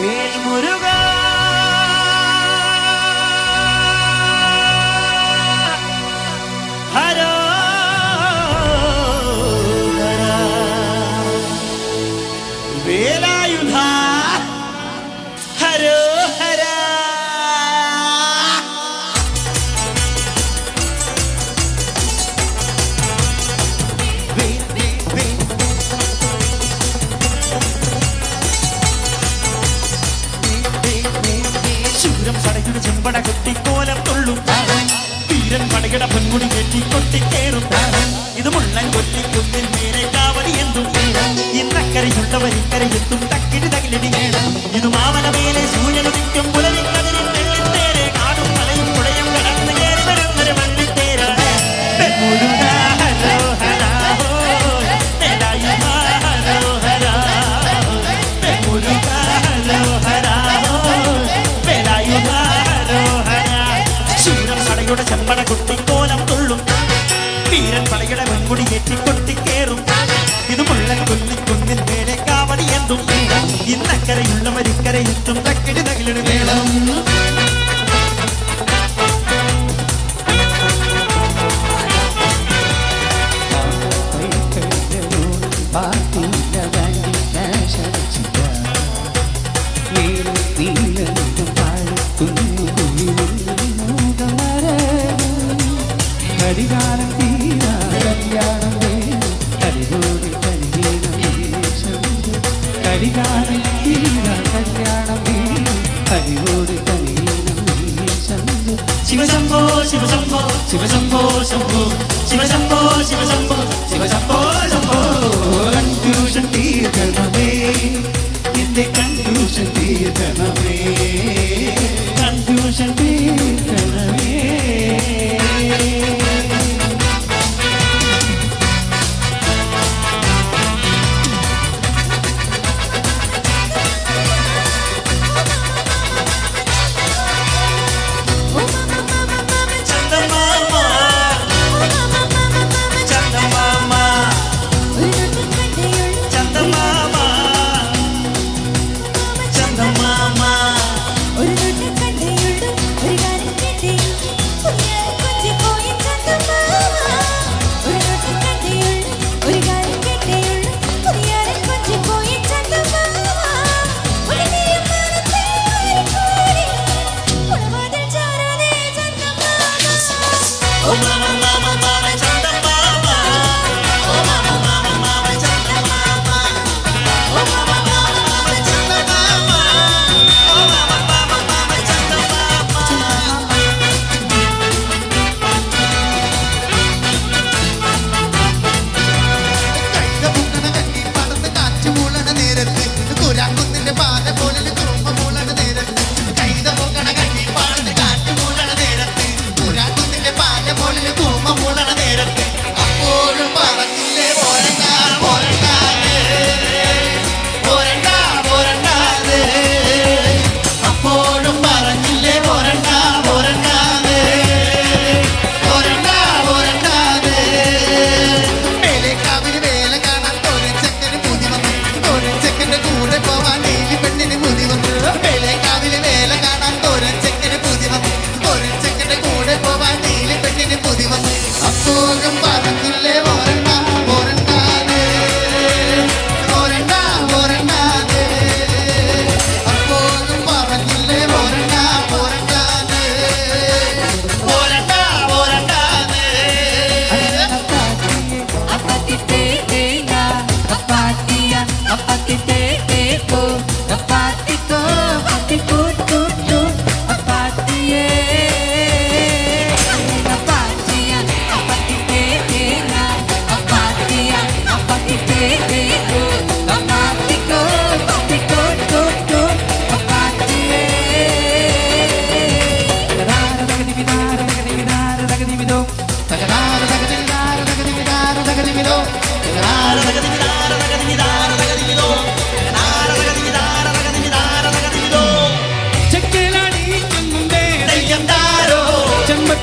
Mesmo eu ചെമ്പട കുത്തി കോലം തുള്ളും വീരൻ പടകിട പെൺകുടി കെട്ടി കൊട്ടി കൊട്ടിക്കേറും ഇത് മുള്ളൻ കൊട്ടി കുന്നിൻ നേരെ കാവലി എന്തും ഇന്നക്കരയുള്ളവർ ഇക്കരയെത്തും തക്കിടി തകിലടി ഇത് മാമല മേലെ സൂര്യനുദിക്കും அக்கறையுள்ளமதி ശിവശംഭോ ശിവശംഭോ ശിവശംഭോ ശംഭോ. ശിവശംഭോ ശിവശംഭോ ശിവശംഭോ ശംഭോ. കൺഫ്യൂഷൻ തീർക്കണമേ എന്റെ കൺഫ്യൂഷൻ തീർക്കണമേ കൺഫ്യൂഷൻ തീർക്കണം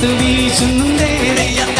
காத்து வீசும் தேரையா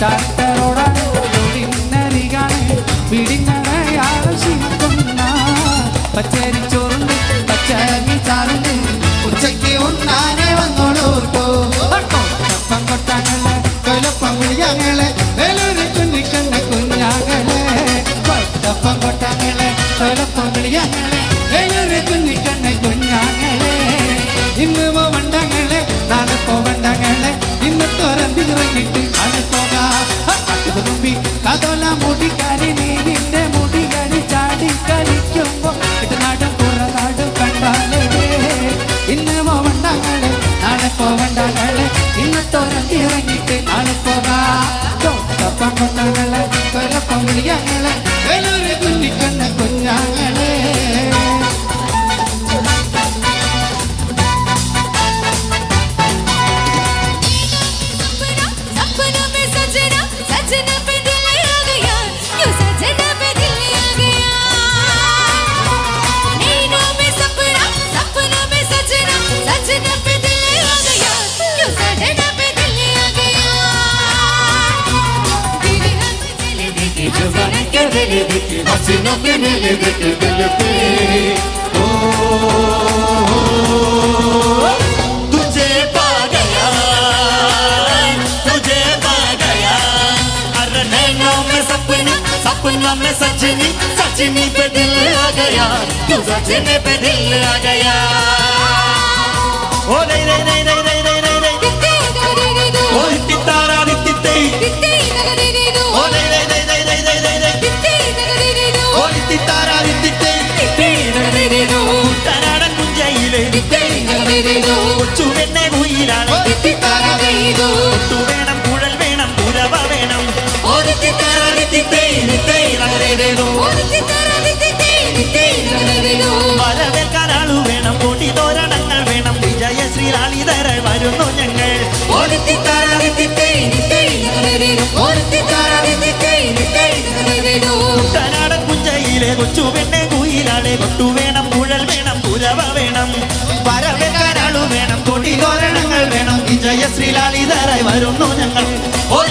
തട്ടറോടൊടിന്നരികാണ് പിടിങ്ങടയാളെ ശീക്കുന്ന പച്ചരിച്ചോറുണ്ട് പച്ചരി ചാറുണ്ട് ഉച്ചയ്ക്ക് ഉണ്ണാനെ വന്നോളൂ കേട്ടോ. കൊട്ടാനല്ല കൊലപ്പം ഞങ്ങളെ. Vicari. पे तुझे पा गया तुझे पा गया अरे नैनों में सपने सपनों में सजनी दिल आ गया तू सजने पे दिल आ गया ओ नहीं नहीं नहीं नहीं de. കൊച്ചു പെണ്ണെ കുയിലാളെ കൊട്ടു വേണം കുഴൽ വേണം പുരവ വേണം. വരവേക്കാനാളു വേണം കൊടി തോരണങ്ങൾ വേണം. വിജയശ്രീ ലാളിതരായി വരുന്നു ഞങ്ങൾ. ഓ